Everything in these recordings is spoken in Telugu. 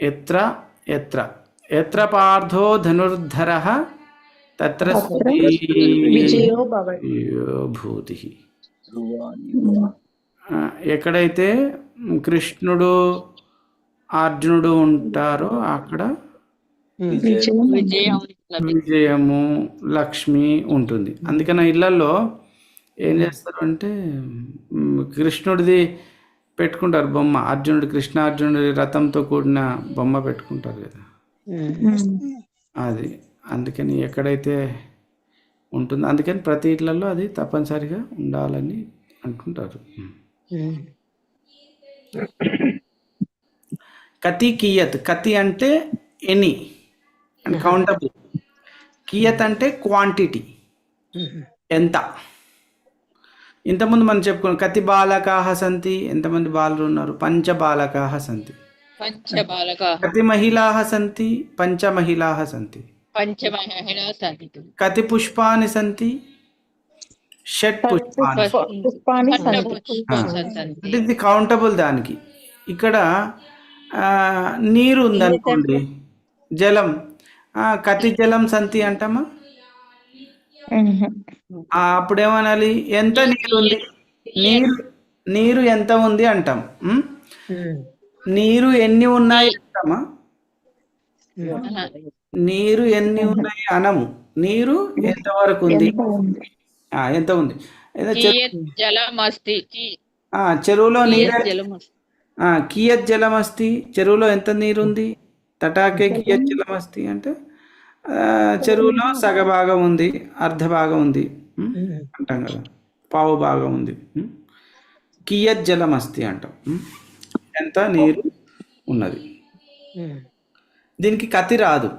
ఎత్ర ఎత్ర. ఎత్ర పార్థో ధనుర్ధరः తత్ర భూతి. ఎక్కడైతే కృష్ణుడు అర్జునుడు ఉంటారో అక్కడ విజయము లక్ష్మి ఉంటుంది. అందుకని ఇళ్ళలో ఏం చేస్తారు అంటే కృష్ణుడిది పెట్టుకుంటారు బొమ్మ. అర్జునుడు కృష్ణ అర్జునుడి రథంతో కూడిన బొమ్మ పెట్టుకుంటారు కదా. అది. అందుకని ఎక్కడైతే ఉంటుందో అందుకని ప్రతి ఇళ్ళలో అది తప్పనిసరిగా ఉండాలని అనుకుంటారు. కతి కియత్. కతి అంటే ఎనీ అండ్ కౌంటబుల్ కియత్ అంటే క్వాంటిటీ. ఎంత? ఇంతకుముందు మనం చెప్పుకున్నాం కతి బాలకాహ సంతి ఎంతమంది బాలురు ఉన్నారు? పంచ బాలకాహ సంతి పంచ బాలక కతి మహిళాः సంతి. పంచ మహిళాः సంతి. పంచ మహిళా సంతి కతి పుష్పాని. సంతి. షట్ పుష్పాని అంటే ఇది కౌంటబుల్ దానికి. ఇక్కడ ఆ, నీరు ఉందనుకోండి జలం. ఆ, కతి జలం సంతి అంటామా? అప్పుడేమనాలి? ఎంత నీరు ఉంది నీరు నీరు ఎంత ఉంది అంటాం? నీరు ఎన్ని ఉన్నాయి అంటామా? నీరు ఎన్ని ఉన్నాయి అనము. నీరు ఎంతవరకు ఉంది? ఆ, ఎంత ఉంది? చెరువులో నీరు కియత్ జలం అస్తి ఆ, కియత్ జలం అస్తి చెరువులో ఎంత నీరు ఉంది తటాకే కియత్ జలం అస్తి అంటే చెరువులో సగ భాగం ఉంది అర్ధ భాగం ఉంది? అంటాం కదా పావు భాగం ఉంది? కియత్ జలం అస్తి అంటాం? ఎంత నీరు ఉన్నది దీనికి కతి రాదు?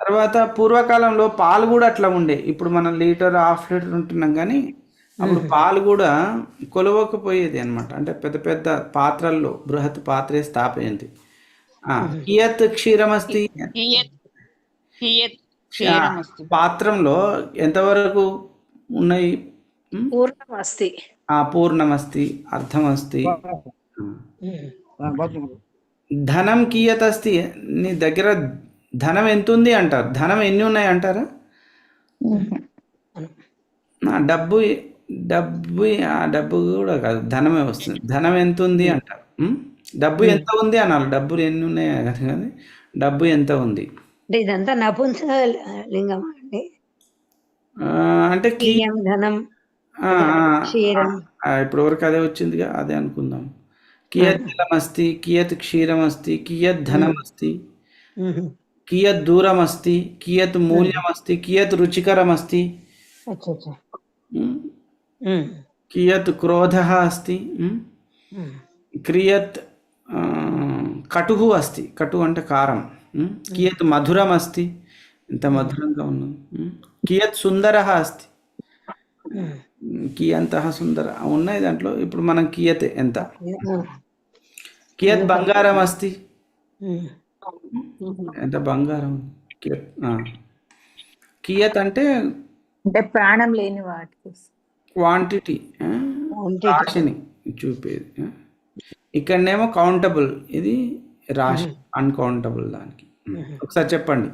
తర్వాత పూర్వకాలంలో పాలు కూడా అట్లా ఉండే ఇప్పుడు మనం లీటర్ హాఫ్ లీటర్ ఉంటున్నాం కానీ అప్పుడు పాలు కూడా కొలవకపోయేది అన్నమాట అంటే పెద్ద పెద్ద పాత్రల్లో బృహత్ పాత్రే స్థాపయంతి ఆ, కియత్ క్షీరమస్తి కియత్ కియత్ క్షీరం అస్తి పాత్రంలో ఎంతవరకు ఉన్నాయి? ఉం? పూర్ణం అస్తి ఆ. పూర్ణమస్తి అర్థమస్తి ధనం కియత్ అస్తి నీ దగ్గర ధనం ఎంత ఉంది అంటారు? ధనం ఎన్ని ఉన్నాయి అంటారా? డబ్బు డబ్బు ఆ డబ్బు కూడా కాదు ధనమే వస్తుంది. ధనం ఎంత ఉంది అంటారు? డబ్బు ఎంత ఉంది అనాలి? డబ్బులు ఎన్ని ఉన్నాయి? కాదు. కానీ డబ్బు ఎంత ఉంది? అంటే ఇదంతా నపుంసలింగం అండి? అంటే ధనం ఇప్పుడు వరకు అదే వచ్చిందిగా అదే అనుకుందాం. కియత్ జలం అస్తి కియత్ క్షీరం అస్తి కియత్ ధనం అస్తి కియత్ దూరం అస్తి కియత్ మూల్యం అస్తి కియత్ రుచికరం అస్తి కియత్ క్రోధ అస్తి క్రియత్ కటు అస్తి. కటు అంటే కారం. కియత్ మధురమస్తి ఎంత మధురంగా ఉన్నది కియత్ సుందర అస్తి. కియంత సుందర ఉన్నాయి దాంట్లో. ఇప్పుడు మనం కియత్ ఎంత? కియత్ బంగారం అస్తి. ఎంత బంగారం? కియత్ కియత్ అంటే ప్రాణం లేని వాటి క్వాంటిటీ చూపేది ఇక్కడనేమో కౌంటబుల్. ఇది రాశి అన్కౌంటబుల్ దానికి. ఒకసారి చెప్పండి.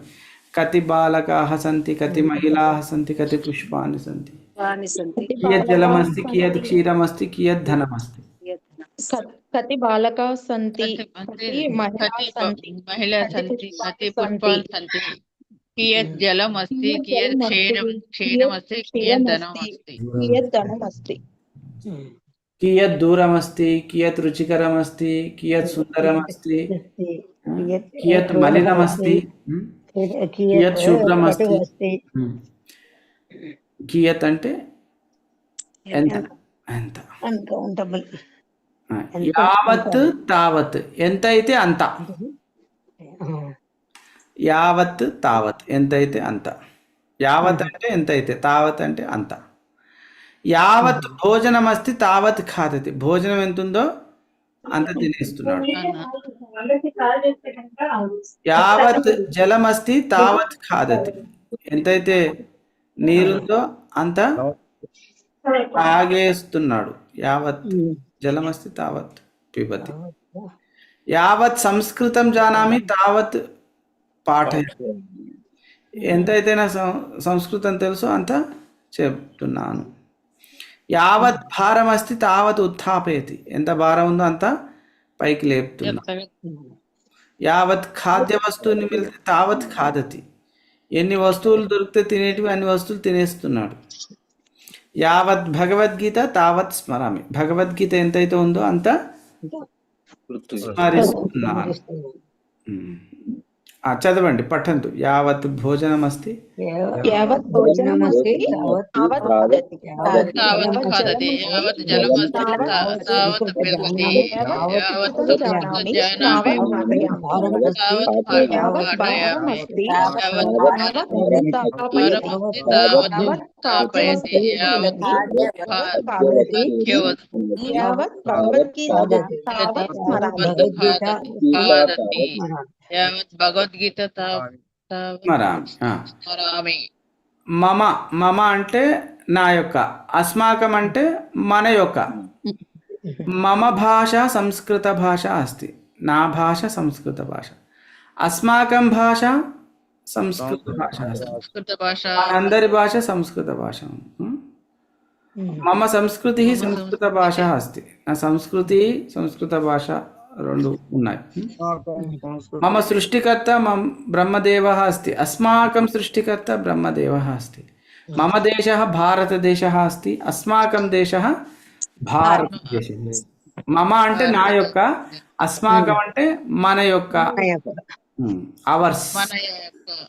కతి బాలకాः సంతి కతి మహిళాः సంతి కతి పుష్పాన్ని సంతి. కియత్ జలమస్తి కియత్ క్షీరమస్తి కియత్ ధనమస్తి. కతి బాలకా సంతి మహిళా సంతి. మహిళా సంతి కతి పుష్పాలు సంతి. కియత్ జలం అస్తి కియత్ క్షీరం క్షీరం అస్తి కియత్ ధనం అస్తి కియత్ ధనమస్తి. కియత్ దూరమస్తి కియత్ రుచికరమస్తి కియత్ సుందరమస్తి కియత్ మలినమస్తి ఉం? కియత్ శుభ్రమస్తి ఉం. కియత్ అంటే ఎంత? ఎంత? యావత్ తావత్. ఎంత అయితే అంత యావత్ తావత్. ఎంత అయితే అంత? యావత్ అంటే ఎంత అయితే తావత్ అంటే అంత. యావత్ భోజనం అస్తి తావత్ ఖాదతి. భోజనం ఎంత ఉందో అంత తినేస్తున్నాడు. యావత్ జలం అస్తి తావత్ ఖాదతి. ఎంతైతే నీరుందో అంత తాగేస్తున్నాడు. యావత్ జలమస్తి తావత్ పిబతి. యావత్ సంస్కృతం జానామి తావత్ పాఠ ఎంతైతే నా సంస్కృతం తెలుసో అంత చెప్తున్నాను. యావత్ భారం అస్తి తావత్ ఉత్థాపయతి. ఎంత భారం ఉందో అంత పైకి లేపుతున్నా. యావత్ ఖాద్య వస్తువుని మిలితే తావత్ ఖాదతి. ఎన్ని వస్తువులు దొరికితే తినేటివి అన్ని వస్తువులు తినేస్తున్నాడు. యావత్ భగవద్గీత తావత్ స్మరామి. భగవద్గీత ఎంతైతే ఉందో అంత స్మరిస్తున్నాను చదవండి పఠంతు యావత్ భోజనమస్తి యావత్ భోజనమస్తి భగవద్గీత తావత్ స్మరామి ఖాదతి యావత్ భగవద్గీత తావత్ స్మరామి ఆ. స్మరామి మమ మమ అంటే నా యొక్క అస్మాకం అంటే మన యొక్క మమ భాష సంస్కృత భాష అస్తి నా భాష సంస్కృత భాష అస్మాకం భాష సంస్కృత భాష అస్తి సంస్కృత భాష అందరి భాష సంస్కృత భాష ఉం? మమ సంస్కృతి సంస్కృత భాష అస్తి నా సంస్కృతి సంస్కృత భాష రెండు ఉన్నాయి. మమ సృష్టికర్త మమ బ్రహ్మదేవ అస్తి. అస్మాకం సృష్టికర్త బ్రహ్మదేవ అస్తి. మమ దేశ భారతదేశ అస్తి. అస్మాకం దేశ భారతదేశ. మమ అంటే నా యొక్క అస్మాకం అంటే మన యొక్క. అవర్స్. మన యొక్క.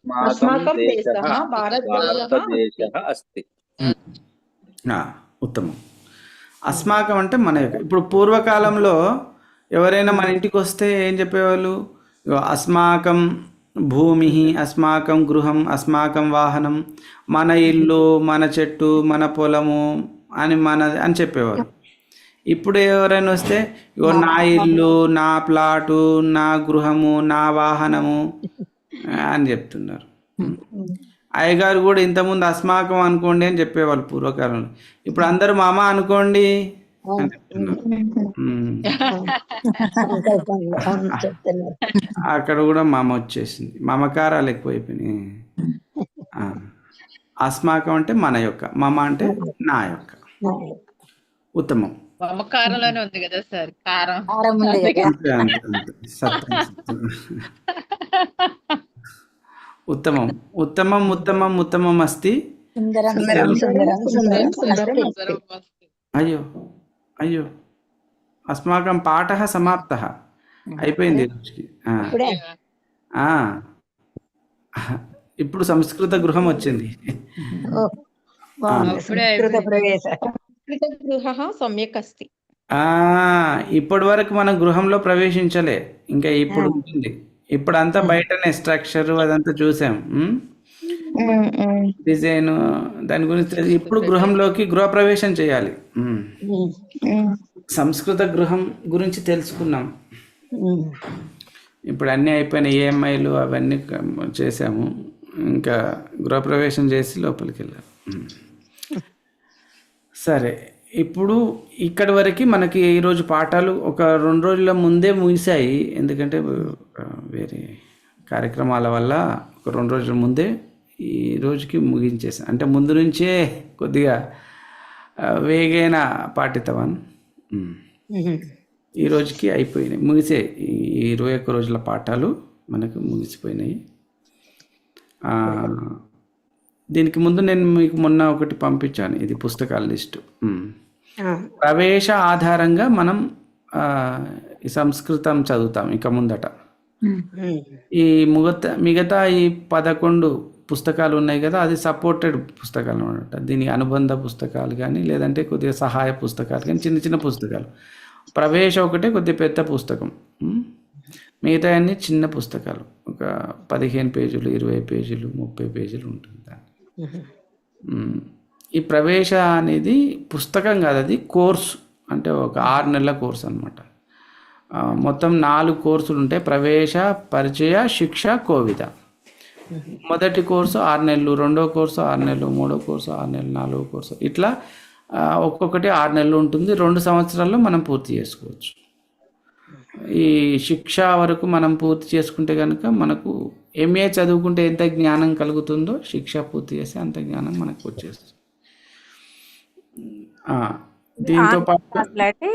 अस्माकं देशः భారతదేశः అస్తి ఆ, ఉత్తమం అస్మాకం అంటే మన యొక్క ఇప్పుడు పూర్వకాలంలో ఎవరైనా మన ఇంటికి వస్తే ఏం చెప్పేవాళ్ళు ఇగో అస్మాకం భూమి అస్మాకం గృహం అస్మాకం వాహనం మన ఇల్లు మన చెట్టు మన పొలము అని మన అని చెప్పేవారు ఇప్పుడు ఎవరైనా వస్తే ఇగో నా ఇల్లు నా ప్లాటు నా గృహము నా వాహనము అని చెప్తున్నారు. అయ్యగారు కూడా ఇంతకుముందు అస్మాకం అనుకోండి అని చెప్పేవాళ్ళు పూర్వకాలంలో. ఇప్పుడు అందరూ మామ అనుకోండి అక్కడ కూడా మామ వచ్చేసింది. మమకారాలు ఎక్కువైపోయినాయి. అస్మాకం అంటే మన యొక్క మమ అంటే నా యొక్క. ఉత్తమం. మమకారంలోనే ఉంది కదా సార్? కారం. ఉత్తమం ఉత్తమం ఉత్తమం ఉత్తమం అస్తి. సుందరం సుందరం సుందరం సుందరం సుందరం అస్తి. అస్తి. అయ్యో అయ్యో. అస్మాకం పాఠ సమాప్త. అయిపోయింది ఇప్పుడే? ఆ. ఇప్పుడు సంస్కృత గృహం వచ్చింది. ఓ, బాగుంది. ఇప్పుడే సంస్కృత ప్రవేశ. గృహ సమ్యక్ అస్తి ఇప్పటి వరకు మనం గృహంలో ప్రవేశించలే. ఇంకా ఇప్పుడు ఉంటుంది. ఇప్పుడు అంతా బయటనే స్ట్రక్చర్ అదంతా చూసాం. డిజైన్ దాని గురించి ఇప్పుడు గృహంలోకి గృహప్రవేశం చేయాలి. సంస్కృత గృహం గురించి తెలుసుకున్నాం. ఇప్పుడు అన్ని అయిపోయిన ఈఎంఐలు అవన్నీ చేసాము. ఇంకా గృహప్రవేశం చేసి లోపలికి వెళ్ళాలి. సరే ఇప్పుడు ఇక్కడి వరకు మనకి ఈరోజు పాఠాలు ఒక రెండు రోజుల ముందే ముగిశాయి. ఎందుకంటే వేరే కార్యక్రమాల వల్ల ఒక రెండు రోజుల ముందే ఈ రోజుకి ముగించేసాను అంటే ముందు నుంచే కొద్దిగా వేగైన. ఉమ్. ఈ రోజుకి అయిపోయినాయి. ముగిసే ఈ ఇరవై ఒక్క రోజుల పాఠాలు మనకు ముగిసిపోయినాయి. దీనికి ముందు నేను మీకు మొన్న ఒకటి పంపించాను. ఇది పుస్తకాల లిస్టు. ప్రవేశ ఆధారంగా మనం ఈ సంస్కృతం చదువుతాం ఇక ముందట. ఈ మిగతా మిగతా ఈ పదకొండు పుస్తకాలు ఉన్నాయి కదా అది సపోర్టెడ్ పుస్తకాలు అనమాట దీనికి అనుబంధ పుస్తకాలు కానీ లేదంటే కొద్దిగా సహాయ పుస్తకాలు కానీ చిన్న చిన్న పుస్తకాలు. ప్రవేశ ఒకటే కొద్దిగా పెద్ద పుస్తకం. మిగతా అన్ని చిన్న పుస్తకాలు. ఒక పదిహేను పేజీలు ఇరవై పేజీలు ముప్పై పేజీలు ఉంటుంది దాన్ని. ఈ ప్రవేశ అనేది పుస్తకం కాదు అది కోర్సు. అంటే ఒక ఆరు నెలల కోర్సు అనమాట మొత్తం నాలుగు కోర్సులు ఉంటాయి. ప్రవేశ పరిచయ శిక్ష కోవిద. మొదటి కోర్సు ఆరు నెలలు రెండో కోర్సు ఆరు నెలలు మూడో కోర్సు ఆరు నెలలు నాలుగో కోర్సు. ఇట్లా ఒక్కొక్కటి ఆరు నెలలు ఉంటుంది. రెండు సంవత్సరాల్లో మనం పూర్తి చేసుకోవచ్చు. ఈ శిక్ష వరకు మనం పూర్తి చేసుకుంటే కనుక మనకు ఎంఏ చదువుకుంటే ఎంత జ్ఞానం కలుగుతుందో శిక్ష పూర్తి చేస్తే అంత జ్ఞానం మనకు వచ్చేస్తుంది. దీంతో పాటు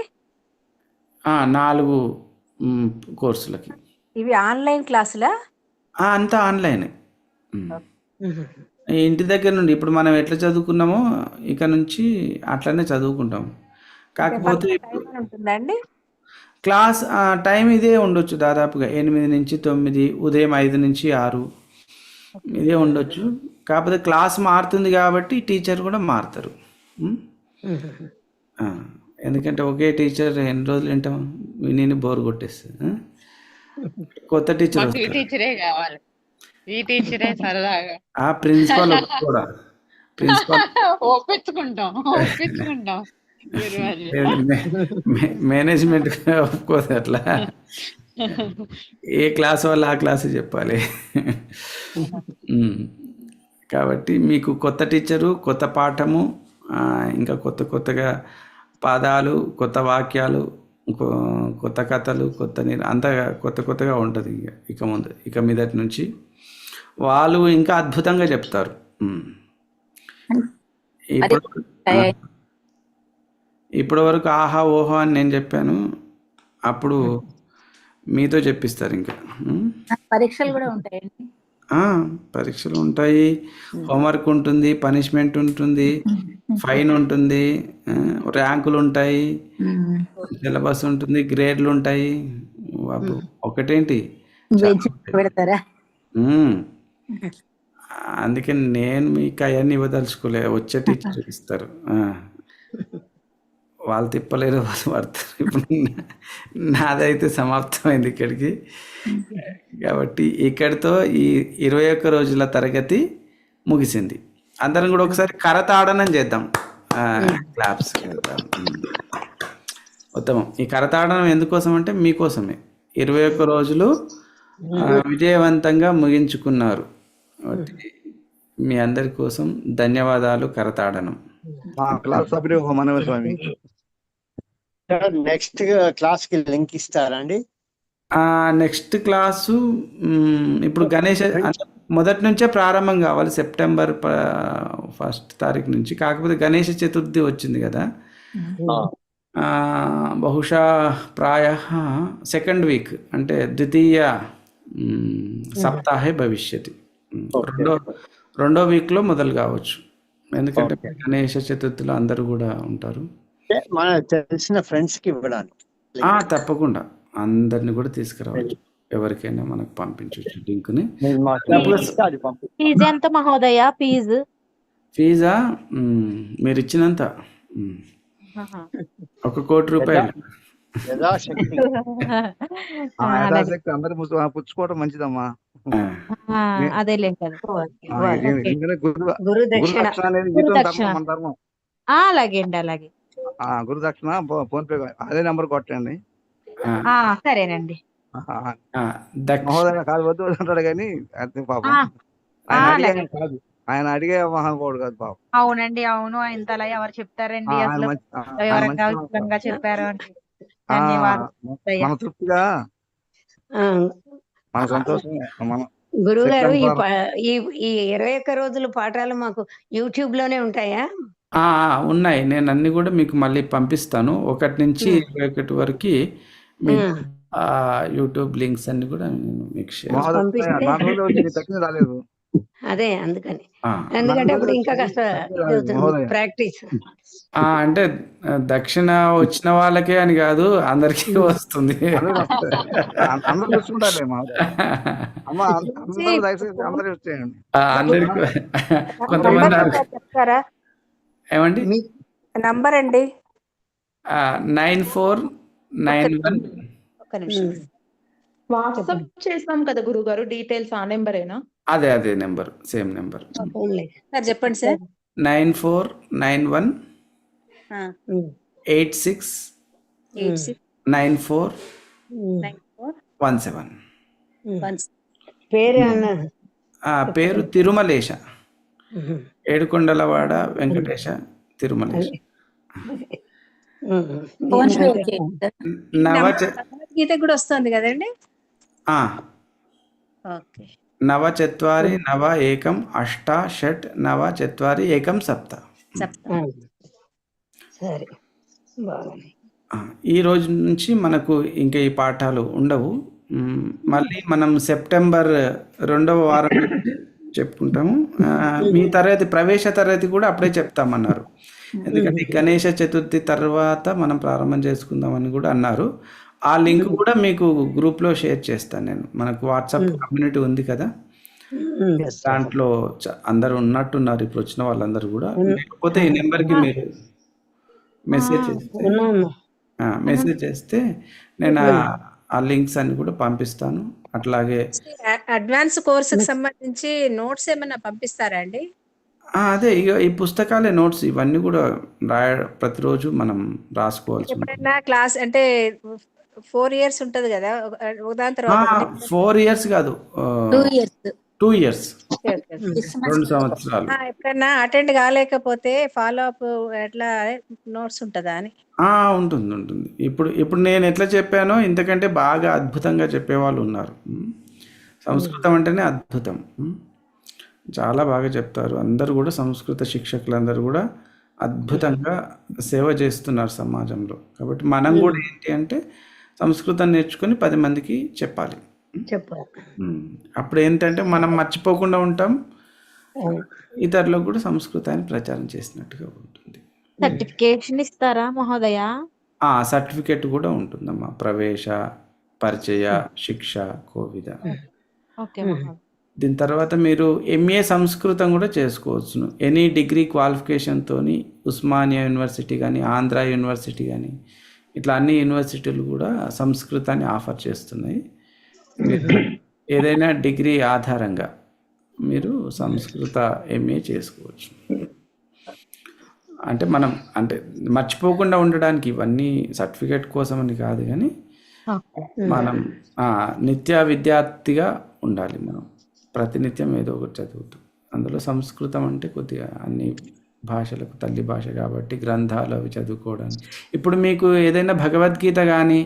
నాలుగు కోర్సులకి. ఇవి ఆన్లైన్ క్లాసులా? అంతా ఆన్లైనే. ఇంటి దగ్గర నుండి ఇప్పుడు మనం ఎట్లా చదువుకున్నామో ఇక నుంచి అట్లనే చదువుకుంటాం. కాకపోతే క్లాస్ టైం ఇదే ఉండొచ్చు దాదాపుగా ఎనిమిది నుంచి తొమ్మిది ఉదయం ఐదు నుంచి ఆరు. ఇదే ఉండొచ్చు. కాకపోతే క్లాస్ మారుతుంది కాబట్టి టీచర్ కూడా మారుతారు. ఎందుకంటే ఒకే టీచర్ ఎన్ని రోజులు వింటాం? విని బోర్ కొట్టేస్తుంది? కొత్త టీచర్ మాకు ఈ వస్తారు. టీచరే కావాలి. ఈ టీచరే సరదాగా. ఆ ప్రిన్సిపాల్ కూడా ప్రిన్సిపాల్ ఒప్పించుకుంటాం ఒప్పించుకుంటాం. మేనేజ్మెంట్ ఒప్పుకోదు అట్లా. ఏ క్లాస్ వాళ్ళు ఆ క్లాస్ చెప్పాలి. కాబట్టి మీకు కొత్త టీచరు కొత్త పాఠము ఇంకా కొత్త కొత్తగా పదాలు కొత్త వాక్యాలు కొత్త కథలు కొత్త ని- అంతా కొత్త కొత్తగా ఉంటుంది ఇక ఇక ముందు ఇక మీదటి నుంచి. వాళ్ళు ఇంకా అద్భుతంగా చెప్తారు. ఇప్పుడు ఇప్పటి వరకు ఆహా ఓహో అని నేను చెప్పాను. అప్పుడు మీతో చెప్పిస్తారు ఇంకా. పరీక్షలు కూడా ఉంటాయండి. పరీక్షలు ఉంటాయి. హోంవర్క్ ఉంటుంది పనిష్మెంట్ ఉంటుంది ఫైన్ ఉంటుంది ర్యాంకులు ఉంటాయి సిలబస్ ఉంటుంది గ్రేడ్లు ఉంటాయి. ఒకటేంటి. అందుకని నేను మీకు అవన్నీ ఇవ్వదలుచుకోలే వచ్చే టీచర్ ఇస్తారు. వాళ్ళు తిప్పలేరు వాళ్ళు పడతారు. ఇప్పుడు నాదైతే సమాప్తమైంది ఇక్కడికి. కాబట్టి ఇక్కడితో ఈ ఇరవై ఒక్క రోజుల తరగతి ముగిసింది. అందరం కూడా ఒకసారి కరతాడనం చేద్దాం. క్లాప్స్ ఉత్తమం. ఈ కరతాడనం ఎందుకోసం అంటే మీకోసమే. ఇరవై ఒక్క రోజులు విజయవంతంగా ముగించుకున్నారు. కాబట్టి మీ అందరి కోసం ధన్యవాదాలు కరతాడనం. క్లాస్ స్వామి. నెక్స్ట్ క్లాస్కి లింక్ ఇస్తారా అండి? నెక్స్ట్ క్లాసు ఇప్పుడు గణేష్ మొదటి నుంచే ప్రారంభం కావాలి సెప్టెంబర్ ఫస్ట్ తారీఖు నుంచి. కాకపోతే గణేష చతుర్థి వచ్చింది కదా. బహుశా ప్రాయ సెకండ్ వీక్ అంటే ద్వితీయ సప్తాహే భవిష్యతి. రెండో రెండో వీక్లో మొదలు కావచ్చు. ఎందుకంటే గణేష చతుర్థిలో అందరూ కూడా ఉంటారు. మన తెలిసిన ఫ్రెండ్స్కి ఇవ్వడానికి ఆ, తప్పకుండా. అందరిని కూడా తీసుకురావచ్చు ఎవరికైనా మనకు పంపించవచ్చు అది పంపి. ఫీజు ఎంత మహోదయ? ఫీజు? ఫీజా? మీరు ఇచ్చినంత. ఒక కోటి రూపాయలు. అందరు పుచ్చుకోవడం మంచిదమ్మా. అదేలే ఎందుకంటే గురు దక్షిణ. అలాగే అండి అలాగే. ఆ గురు దక్షిణ ఫో- ఫోన్ పే అదే నెంబర్ కొట్టండి. సరేనండి. మహోదయ కాదు వద్దు అంటాడు కానీ పాపం. ఆయన అడిగే అలాగే. కాదు. ఆయన అడిగే మహానుభావుడు కాదు పాపం. అవునండి అవును. ఇంతలా ఎవరు చెప్తారండి ఆయన అసలు? ఆయన చెప్పారు. మన తృప్తిగా? మన సంతోషం మనం గురువు గారు ఈ ఈ ఇరవై ఒక్క రోజులు పాఠాలు మాకు యూట్యూబ్లోనే ఉంటాయా? ఆ, ఆ, ఉన్నాయి. నేను అన్ని కూడా మీకు మళ్ళీ పంపిస్తాను. ఒకటి నుంచి ఇరవై ఒకటి వరకు మీకు యూట్యూబ్ లింక్స్ అన్ని కూడా నేను మీకు షేర్ పంపిస్తే- రాలేదు. అదే అందుకని. ఆ, ఎందుకంటే అప్పుడు ఇంకా కాస్త మహోదయ. ప్రాక్టీస్. ఆ, అంటే దక్షిణ వచ్చిన వాళ్ళకే అని కాదు అందరికీ వస్తుంది. అందరూ వస్తారు. అం- అందరూ చూసుకుంటారులే మహోదయ అమ్మ అంద- అందరూ దయచేసి అందరూ వచ్చేయండి ఆ, అందరికీ కొంతమంది అను- చెప్తారా? ఏమండి? నంబర్ అండి నైన్ ఫోర్ నైన్ వన్ ఒక్క నిమిషం. వాట్సాప్ చేసాం కదా గురుగారు డీటెయిల్స్ ఆ నెంబరేనా? అదే అదే నెంబర్ సేమ్ నెంబర్. సార్ చెప్పండి sir. Nine four nine one eight six nine four um, nine four one seven. పేరు అన్న పేరు తిరుమలేశ. ఏడుకొండలవాడ వెంకటేశ తిరుమలేశ చ- భగవద్గీత కూడా వస్తుంది కదండి? ఆ, ఓకే. నవ చత్వారి నవ ఏకం అష్ట షట్ నవ చత్వారి ఏకం సప్త. ఈ రోజు నుంచి మనకు ఇంకా ఈ పాఠాలు ఉండవు. మళ్ళీ మనం సెప్టెంబర్ రెండవ వారం నుంచి చెప్పుకుంటాము. ఆ, మీ తరగతి ప్రవేశ తరగతి కూడా అప్పుడే చెప్తామన్నారు. ఎందుకంటే గణేష చతుర్థి తర్వాత మనం ప్రారంభం చేసుకుందామని కూడా అన్నారు. ఆ లింక్ కూడా మీకు గ్రూప్లో షేర్ చేస్తాను నేను. మనకు వాట్సాప్ కమ్యూనిటీ ఉంది కదా. దాంట్లో చ- అందరూ ఉన్నట్టున్నారు. ఇప్పుడు వచ్చిన వాళ్ళందరూ కూడా. లేకపోతే ఈ నెంబర్కి మీరు మెసేజ్ చేస్తే మెసేజ్ చేస్తే నేను ఆ లింక్స్ అన్ని కూడా పంపిస్తాను. అట్లాగే అడ్వాన్స్ కోర్సుకి సంబంధించి నోట్స్ ఏమైనా పంపిస్తారా అండి ఆ, అదే ఇక ఈ పుస్తకాలే నోట్స్ ఇవన్నీ కూడా రాయ ప్రతిరోజు మనం రాసుకోవాల్సి ఎప్పుడైనా క్లాస్ అంటే ఫోర్ ఇయర్స్ ఉంటది కదా. ఫోర్ ఇయర్స్ కాదు టూ ఇయర్స్ టూ ఇయర్స్. రెండు సంవత్సరాలు. ఆ, ఎప్పుడైనా అటెండ్ కాలేకపోతే ఫాలో అప్ ఎట్లా నోట్స్ ఉంటుందా అని? ఆ, ఉంటుంది ఉంటుంది. ఇప్పుడు ఇప్పుడు నేను ఎట్లా చెప్పానో ఇంతకంటే బాగా అద్భుతంగా చెప్పేవాళ్ళు ఉన్నారు. సంస్కృతం అంటేనే అద్భుతం. చాలా బాగా చెప్తారు. అందరూ కూడా సంస్కృత శిక్షకులందరూ కూడా అద్భుతంగా సేవ చేస్తున్నారు సమాజంలో. కాబట్టి మనం కూడా ఏంటి అంటే సంస్కృతం నేర్చుకొని పది మందికి చెప్పాలి. చెప్పాలి. ఉమ్. అప్పుడు ఏంటంటే మనం మర్చిపోకుండా ఉంటాం. ఇతరులకు కూడా సంస్కృతాన్ని ప్రచారం చేసినట్టుగా ఉంటుంది. సర్టిఫికేషన్ ఇస్తారా మహోదయ? ఆ సర్టిఫికెట్ కూడా ఉంటుందమ్మా. ప్రవేశ పరిచయ శిక్ష కోవిద. దీని తర్వాత మీరు ఎంఏ సంస్కృతం కూడా చేసుకోవచ్చును. ఎనీ డిగ్రీ క్వాలిఫికేషన్తోని ఉస్మానియా యూనివర్సిటీ కానీ ఆంధ్ర యూనివర్సిటీ కానీ ఇట్లా అన్ని యూనివర్సిటీలు కూడా సంస్కృతాన్ని ఆఫర్ చేస్తున్నాయి. ఏదైనా డిగ్రీ ఆధారంగా మీరు సంస్కృత ఎంఏ చేసుకోవచ్చు. అంటే మనం అంటే మర్చిపోకుండా ఉండడానికి ఇవన్నీ సర్టిఫికేట్ కోసం అని కాదు కానీ మనం నిత్య విద్యార్థిగా ఉండాలి మనం. ప్రతినిత్యం ఏదో ఒకటి చదువుతూ. అందులో సంస్కృతం అంటే కొద్దిగా అన్ని భాషలకు తల్లి భాష కాబట్టి గ్రంథాలు అవి చదువుకోవడానికి ఇప్పుడు మీకు ఏదైనా భగవద్గీత కానీ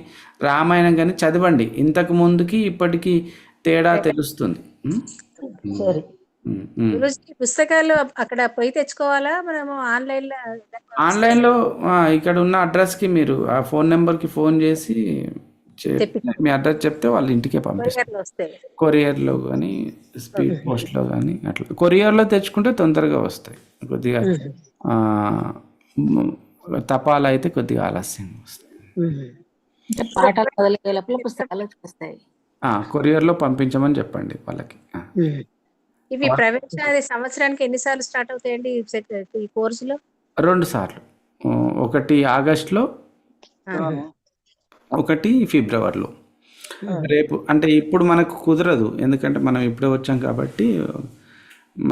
రామాయణం కానీ చదవండి. ఇంతకు ముందుకి ఇప్పటికి తేడా తెలుస్తుంది. పుస్తకాలు అక్కడ పోయి తెచ్చుకోవాలా? మనము ఆన్లైన్లో ఆన్లైన్లో ఇక్కడ ఉన్న అడ్రస్కి మీరు ఆ ఫోన్ నెంబర్కి ఫోన్ చేసి మీ అడ్రస్ చెప్తే వాళ్ళ ఇంటికే పంపిస్తారు కొరియర్లో కానీ స్పీడ్ పోస్ట్లో కానీ అట్లా. కొరియర్లో తెచ్చుకుంటే తొందరగా వస్తాయి. కొద్దిగా తపాలా అయితే కొద్దిగా ఆలస్యంగా వస్తాయి. కొరియర్లో పంపించమని చెప్పండి వాళ్ళకి. ఇవి ప్రవేశ అది సంవత్సరానికి ఎన్నిసార్లు స్టార్ట్ అవుతాయండి ఈ కోర్సులో? రెండు సార్లు. ఒకటి ఆగస్టులో ఒకటి ఫిబ్రవరిలో. రేపు అంటే ఇప్పుడు మనకు కుదరదు. ఎందుకంటే మనం ఇప్పుడే వచ్చాం కాబట్టి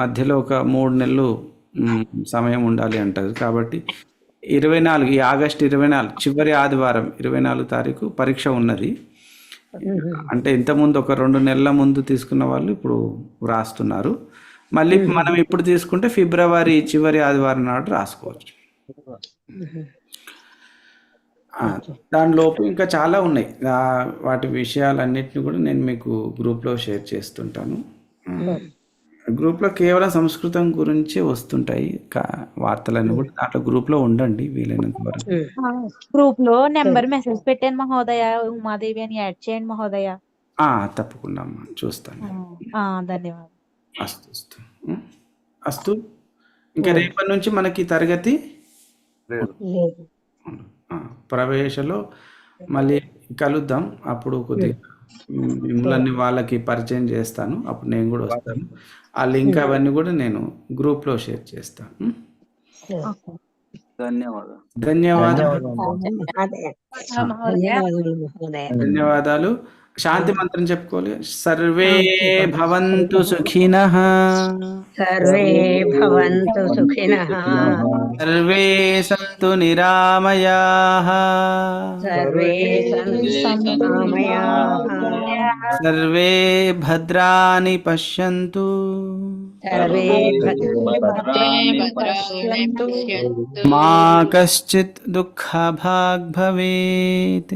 మధ్యలో ఒక మూడు నెలలు సమయం ఉండాలి అంటారు కాబట్టి ఇరవై నాలుగు ఈ ఆగస్ట్ ఇరవై నాలుగు చివరి ఆదివారం ఇరవై నాలుగు తారీఖు పరీక్ష ఉన్నది. అంటే ఇంతకుముందు ఒక రెండు నెలల ముందు తీసుకున్న వాళ్ళు ఇప్పుడు రాస్తున్నారు. మళ్ళీ మనం ఇప్పుడు తీసుకుంటే ఫిబ్రవరి చివరి ఆదివారం నాడు రాసుకోవచ్చు. దానిలోపు ఇంకా చాలా ఉన్నాయి. ఆ, వాటి విషయాలన్నిటిని కూడా నేను మీకు గ్రూప్లో షేర్ చేస్తుంటాను. గ్రూప్లో కేవలం సంస్కృతం గురించే వస్తుంటాయి. కా- వార్తలన్నీ కూడా దాంట్లో గ్రూప్లో ఉండండి వీలైనంత వరకు. గ్రూప్లో నెంబర్ మెసేజ్ పెట్టాను మహోదయ ఉమాదేవి అని యాడ్ చేయండి మహోదయ. ఆ, తప్పకుండా అమ్మా చూస్తాను. ఆ, ధన్యవాదాలు. అస్తు అస్తు? అస్తు ఇంకా రేపటి నుంచి మనకి తరగతి? లేదు. ప్రవేశలో మళ్ళీ కలుద్దాం. అప్పుడు కొద్దిగా మిమ్మల్ని వాళ్ళకి పరిచయం చేస్తాను. అప్పుడు నేను కూడా వస్తాను. ఆ లింక్ అవన్నీ కూడా నేను గ్రూప్లో షేర్ చేస్తాను? ధన్యవాదాలు. ధన్యవాదాలు. ధన్యవాదాలు. శాంతి మంత్రం చెప్పుకోవాలి సర్వే భవంతు సుఖినః సర్వే భవంతు సుఖినః సర్వే సంతు నిరామయాః సర్వే సంతు కామయాః సర్వే భద్రాని పశ్యంతు సర్వే భద్రాణి పశ్యంతు. పశ్యంతు. మా కశ్చిత్ దుఃఖభాగ్ భవేత్